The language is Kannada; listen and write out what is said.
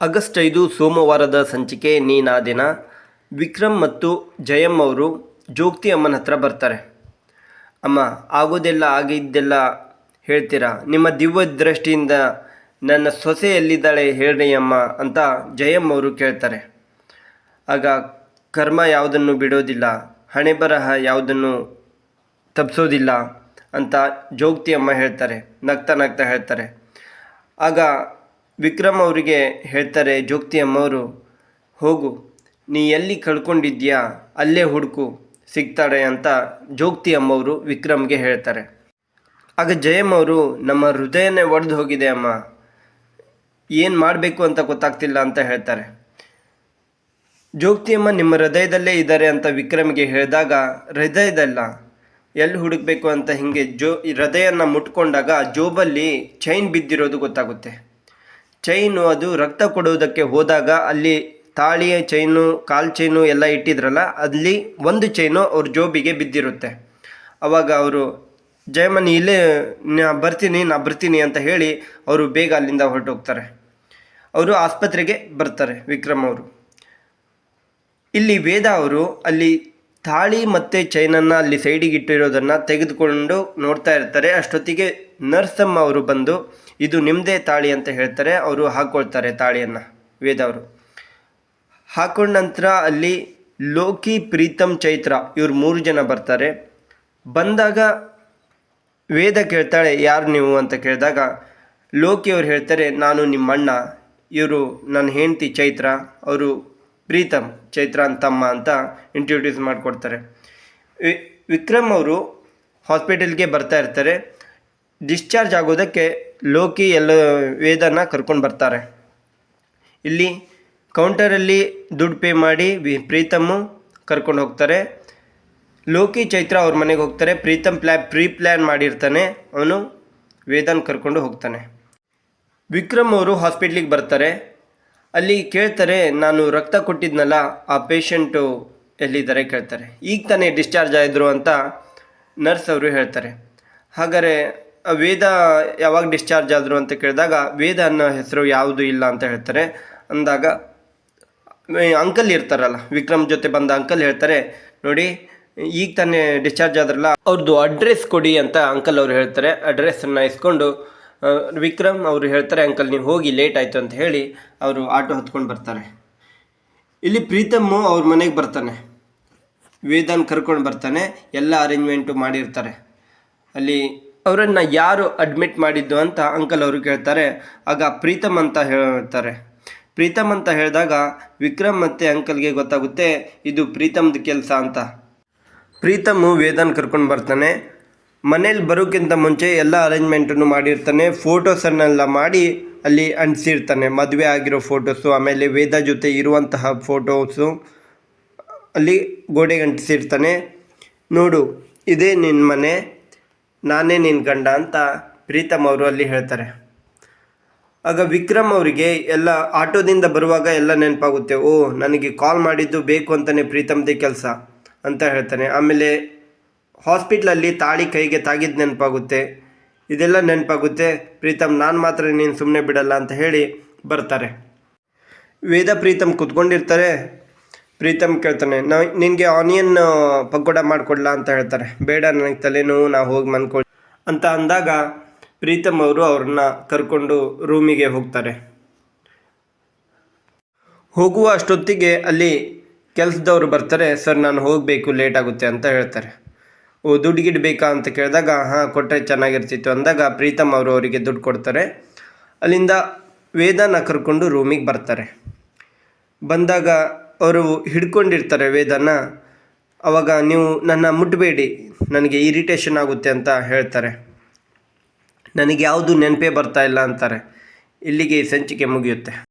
ಆಗಸ್ಟ್ ಐದು ಸೋಮವಾರದ ಸಂಚಿಕೆ ನೀನಾದಿನ. ವಿಕ್ರಮ್ ಮತ್ತು ಜಯಮ್ ಅವರು ಜೋಗ್ತಿ ಅಮ್ಮನ ಹತ್ರ ಬರ್ತಾರೆ. ಅಮ್ಮ, ಆಗೋದೆಲ್ಲ ಆಗಿದ್ದೆಲ್ಲ ಹೇಳ್ತೀರಾ? ನಿಮ್ಮ ದಿವ್ಯ ದೃಷ್ಟಿಯಿಂದ ನನ್ನ ಸೊಸೆ ಎಲ್ಲಿದ್ದಾಳೆ ಹೇಳ್ರಿ ಅಮ್ಮ ಅಂತ ಜಯಮ್ ಅವರು ಕೇಳ್ತಾರೆ. ಆಗ ಕರ್ಮ ಯಾವುದನ್ನು ಬಿಡೋದಿಲ್ಲ, ಹಣೆ ಬರಹ ಯಾವುದನ್ನು ತಪ್ಪಿಸೋದಿಲ್ಲ ಅಂತ ಜೋಗ್ತಿ ಅಮ್ಮ ಹೇಳ್ತಾರೆ, ನಗ್ತಾ ನಗ್ತಾ ಹೇಳ್ತಾರೆ. ಆಗ ವಿಕ್ರಮ್ ಅವರಿಗೆ ಹೇಳ್ತಾರೆ, ಜೋಗ್ತಿ ಅಮ್ಮವರು, ಹೋಗು. ನೀ ಎಲ್ಲಿ ಕಳ್ಕೊಂಡಿದ್ಯಾ? ಅಲ್ಲೇ ಹುಡುಕು. ಸಿಗ್ತಾಳೆ ಅಂತ ಜೋಗ್ತಿ ಅಮ್ಮವರು ವಿಕ್ರಮ್ಗೆ ಹೇಳ್ತಾರೆ. ಆಗ ಜಯಮ್ ಅವರು, ನಮ್ಮ ಹೃದಯನೇ ಒಡೆದು ಹೋಗಿದೆ ಅಮ್ಮ. ಏನು ಮಾಡಬೇಕು ಅಂತ ಗೊತ್ತಾಗ್ತಿಲ್ಲ ಅಂತ ಹೇಳ್ತಾರೆ. ಜೋಗ್ತಿಯಮ್ಮ ನಿಮ್ಮ ಹೃದಯದಲ್ಲೇ ಇದ್ದಾರೆ ಅಂತ ವಿಕ್ರಮ್ಗೆ ಹೇಳಿದಾಗ, ಹೃದಯದಲ್ಲ. ಎಲ್ಲಿ ಹುಡುಕ್ಬೇಕು ಅಂತ ಹಿಂಗೆ ಜೋ ಹೃದಯನ ಮುಟ್ಕೊಂಡಾಗ ಜೋಬಲ್ಲಿ ಚೈನ್ ಬಿದ್ದಿರೋದು ಗೊತ್ತಾಗುತ್ತೆ. ಚೈನು ಅದು ರಕ್ತ ಕೊಡುವುದಕ್ಕೆ ಹೋದಾಗ ಅಲ್ಲಿ ತಾಳಿಯ ಚೈನು ಕಾಲು ಚೈನು ಎಲ್ಲ ಇಟ್ಟಿದ್ರಲ್ಲ, ಅಲ್ಲಿ ಒಂದು ಚೈನು ಅವ್ರ ಜೋಬಿಗೆ ಬಿದ್ದಿರುತ್ತೆ. ಅವಾಗ ಅವರು ಜಯಮನಿ ಇಲ್ಲೇ, ನಾ ಬರ್ತೀನಿ ನಾ ಬರ್ತೀನಿ ಅಂತ ಹೇಳಿ ಅವರು ಬೇಗ ಅಲ್ಲಿಂದ ಹೊರಟೋಗ್ತಾರೆ. ಅವರು ಆಸ್ಪತ್ರೆಗೆ ಬರ್ತಾರೆ ವಿಕ್ರಮ್ ಅವರು. ಇಲ್ಲಿ ವೇದ ಅವರು ಅಲ್ಲಿ ತಾಳಿ ಮತ್ತು ಚೈನನ್ನು ಅಲ್ಲಿ ಸೈಡಿಗೆ ಇಟ್ಟಿರೋದನ್ನು ತೆಗೆದುಕೊಂಡು ನೋಡ್ತಾ ಇರ್ತಾರೆ. ಅಷ್ಟೊತ್ತಿಗೆ ನರ್ಸಮ್ಮ ಅವರು ಬಂದು, ಇದು ನಿಮ್ಮದೇ ತಾಳಿ ಅಂತ ಹೇಳ್ತಾರೆ. ಅವರು ಹಾಕ್ಕೊಳ್ತಾರೆ ತಾಳಿಯನ್ನು ವೇದ ಅವರು. ಹಾಕೊಂಡ ನಂತರ ಅಲ್ಲಿ ಲೋಕಿ ಪ್ರೀತಮ್ ಚೈತ್ರ ಇವರು ಮೂರು ಜನ ಬರ್ತಾರೆ. ಬಂದಾಗ ವೇದ ಕೇಳ್ತಾಳೆ, ಯಾರು ನೀವು? ಅಂತ ಕೇಳಿದಾಗ ಲೋಕಿ ಅವ್ರು ಹೇಳ್ತಾರೆ, ನಾನು ನಿಮ್ಮ ಅಣ್ಣ ಇವರು ನನ್ನ ಹೆಂಡತಿ ಚೈತ್ರ, ಅವರು ಪ್ರೀತಮ್ ಚೈತ್ರ ಅಂತ ತಮ್ಮ ಅಂತ ಇಂಟ್ರೊಡ್ಯೂಸ್ ಮಾಡಿಕೊಡ್ತಾರೆ. ವಿಕ್ರಮ್ ಅವರು ಹಾಸ್ಪಿಟಲ್ಗೆ ಬರ್ತಾ ಇರ್ತಾರೆ. ಡಿಸ್ಚಾರ್ಜ್ ಆಗೋದಕ್ಕೆ ಲೋಕಿ ಎಲ್ಲ ವೇದನ ಕರ್ಕೊಂಡು ಬರ್ತಾರೆ. ಇಲ್ಲಿ ಕೌಂಟರಲ್ಲಿ ದುಡ್ಡು ಪೇ ಮಾಡಿ ಪ್ರೀತಮ್ಮು ಕರ್ಕೊಂಡು ಹೋಗ್ತಾರೆ. ಲೋಕಿ, ಚೈತ್ರ ಅವ್ರ ಮನೆಗೆ ಹೋಗ್ತಾರೆ. ಪ್ರೀತಮ್ ಪ್ಲ್ಯಾ ಪ್ರೀ ಪ್ಲ್ಯಾನ್ ಮಾಡಿರ್ತಾನೆ. ಅವನು ವೇದನ್ ಕರ್ಕೊಂಡು ಹೋಗ್ತಾನೆ. ವಿಕ್ರಮ್ ಅವರು ಹಾಸ್ಪಿಟ್ಲಿಗೆ ಬರ್ತಾರೆ. ಅಲ್ಲಿ ಕೇಳ್ತಾರೆ, ನಾನು ರಕ್ತ ಕೊಟ್ಟಿದ್ನಲ್ಲ, ಆ ಪೇಷಂಟು ಎಲ್ಲಿದ್ದಾರೆ? ಕೇಳ್ತಾರೆ. ಈಗ ತಾನೇ ಡಿಸ್ಚಾರ್ಜ್ ಆಯಿದ್ರು ಅಂತ ನರ್ಸ್ ಅವರು ಹೇಳ್ತಾರೆ. ಹಾಗಾದರೆ ವೇದ ಯಾವಾಗ ಡಿಸ್ಚಾರ್ಜ್ ಆದರು ಅಂತ ಕೇಳಿದಾಗ, ವೇದ ಅನ್ನೋ ಹೆಸರು ಯಾವುದು ಇಲ್ಲ ಅಂತ ಹೇಳ್ತಾರೆ. ಅಂದಾಗ ಅಂಕಲ್ ಇರ್ತಾರಲ್ಲ, ವಿಕ್ರಮ್ ಜೊತೆ ಬಂದ ಅಂಕಲ್ ಹೇಳ್ತಾರೆ, ನೋಡಿ, ಈಗ ತಾನೇ ಡಿಸ್ಚಾರ್ಜ್ ಆದ್ರಲ್ಲ ಅವ್ರದ್ದು ಅಡ್ರೆಸ್ ಕೊಡಿ ಅಂತ ಅಂಕಲ್ ಅವರು ಹೇಳ್ತಾರೆ. ಅಡ್ರೆಸ್ಸನ್ನು ಇಸ್ಕೊಂಡು ವಿಕ್ರಮ್ ಅವರು ಹೇಳ್ತಾರೆ, ಅಂಕಲ್, ನೀವು ಹೋಗಿ ಲೇಟ್ ಆಯಿತು ಅಂತ ಹೇಳಿ ಅವರು ಆಟೋ ಹತ್ಕೊಂಡು ಬರ್ತಾರೆ. ಇಲ್ಲಿ ಪ್ರೀತಮ್ಮು ಅವ್ರ ಮನೆಗೆ ಬರ್ತಾನೆ. ವೇದನ್ ಕರ್ಕೊಂಡು ಬರ್ತಾನೆ, ಎಲ್ಲ ಅರೇಂಜ್ಮೆಂಟು ಮಾಡಿರ್ತಾರೆ. ಅಲ್ಲಿ ಅವರನ್ನು ಯಾರು ಅಡ್ಮಿಟ್ ಮಾಡಿದ್ದು ಅಂತ ಅಂಕಲ್ ಅವರು ಕೇಳ್ತಾರೆ. ಆಗ ಪ್ರೀತಮ್ ಅಂತ ಹೇಳ್ತಾರೆ. ಪ್ರೀತಮ್ ಅಂತ ಹೇಳಿದಾಗ ವಿಕ್ರಮ್ ಮತ್ತು ಅಂಕಲ್ಗೆ ಗೊತ್ತಾಗುತ್ತೆ, ಇದು ಪ್ರೀತಮ್ದು ಕೆಲಸ ಅಂತ. ಪ್ರೀತಮ್ಮು ವೇದನ್ ಕರ್ಕೊಂಡು ಬರ್ತಾನೆ. ಮನೇಲಿ ಬರೋಕ್ಕಿಂತ ಮುಂಚೆ ಎಲ್ಲ ಅರೇಂಜ್ಮೆಂಟನ್ನು ಮಾಡಿರ್ತಾನೆ ಫೋಟೋಸನ್ನೆಲ್ಲ ಮಾಡಿ ಅಲ್ಲಿ ಅಂಟಿಸಿರ್ತಾನೆ. ಮದುವೆ ಆಗಿರೋ ಫೋಟೋಸು ಆಮೇಲೆ ವೇದ ಜೊತೆ ಇರುವಂತಹ ಫೋಟೋಸು ಅಲ್ಲಿ ಗೋಡೆಗೆ ಅಂಟಿಸಿರ್ತಾನೆ. ನೋಡು, ಇದೇ ನಿನ್ನ ಮನೆ, ನಾನೇ ನಿನ್ನ ಗಂಡ ಅಂತ ಪ್ರೀತಮ್ ಅವರು ಅಲ್ಲಿ ಹೇಳ್ತಾರೆ. ಆಗ ವಿಕ್ರಮ್ ಅವರಿಗೆ ಎಲ್ಲ ಆಟೋದಿಂದ ಬರುವಾಗ ಎಲ್ಲ ನೆನಪಾಗುತ್ತೆ. ಓ, ನನಗೆ ಕಾಲ್ ಮಾಡಿದ್ದು ಬೇಕು ಅಂತಲೇ ಪ್ರೀತಮ್ದೇ ಕೆಲಸ ಅಂತ ಹೇಳ್ತಾನೆ. ಆಮೇಲೆ ಹಾಸ್ಪಿಟ್ಲಲ್ಲಿ ತಾಳಿ ಕೈಗೆ ತಾಗಿದ್ದು ನೆನಪಾಗುತ್ತೆ. ಇದೆಲ್ಲ ನೆನಪಾಗುತ್ತೆ. ಪ್ರೀತಮ್, ನಾನು ಮಾತ್ರ ನೀನು ಸುಮ್ಮನೆ ಬಿಡಲ್ಲ ಅಂತ ಹೇಳಿ ಬರ್ತಾರೆ. ವೇದ ಪ್ರೀತಮ್ ಕುತ್ಕೊಂಡಿರ್ತಾರೆ. ಪ್ರೀತಮ್ ಕೇಳ್ತಾನೆ ನಾ ನಿನಗೆ ಆನಿಯನ್ ಪಕೋಡ ಮಾಡಿಕೊಡ್ಲಾ ಅಂತ ಹೇಳ್ತಾರೆ. ಬೇಡ, ನನಗೆ ತಲೆನೋವು, ನಾವು ಹೋಗಿ ಮನ್ಕೊಳ್ಳಿ ಅಂತ ಅಂದಾಗ ಪ್ರೀತಮ್ ಅವರು ಅವ್ರನ್ನ ಕರ್ಕೊಂಡು ರೂಮಿಗೆ ಹೋಗ್ತಾರೆ. ಹೋಗುವ ಅಷ್ಟೊತ್ತಿಗೆ ಅಲ್ಲಿ ಕೆಲಸದವರು ಬರ್ತಾರೆ, ಸರ್, ನಾನು ಹೋಗಬೇಕು, ಲೇಟ್ ಆಗುತ್ತೆ ಅಂತ ಹೇಳ್ತಾರೆ. ದುಡ್ಡು ಗಿಡ್ ಬೇಕಾ ಅಂತ ಕೇಳಿದಾಗ, ಹಾಂ ಕೊಟ್ಟರೆ ಚೆನ್ನಾಗಿರ್ತಿತ್ತು ಅಂದಾಗ ಪ್ರೀತಮ್ ಅವರು ಅವರಿಗೆ ದುಡ್ಡು ಕೊಡ್ತಾರೆ. ಅಲ್ಲಿಂದ ವೇದನ ಕರ್ಕೊಂಡು ರೂಮಿಗೆ ಬರ್ತಾರೆ. ಬಂದಾಗ ಅವರು ಹಿಡ್ಕೊಂಡಿರ್ತಾರೆ ವೇದನ. ಅವಾಗ, ನೀವು ನನ್ನ ಮುಟ್ಟಬೇಡಿ ನನಗೆ ಇರಿಟೇಷನ್ ಆಗುತ್ತೆ ಅಂತ ಹೇಳ್ತಾರೆ. ನನಗೆ ಯಾವುದು ನೆನಪೇ ಬರ್ತಾ ಇಲ್ಲ ಅಂತಾರೆ. ಇಲ್ಲಿಗೆ ಸಂಚಿಕೆ ಮುಗಿಯುತ್ತೆ.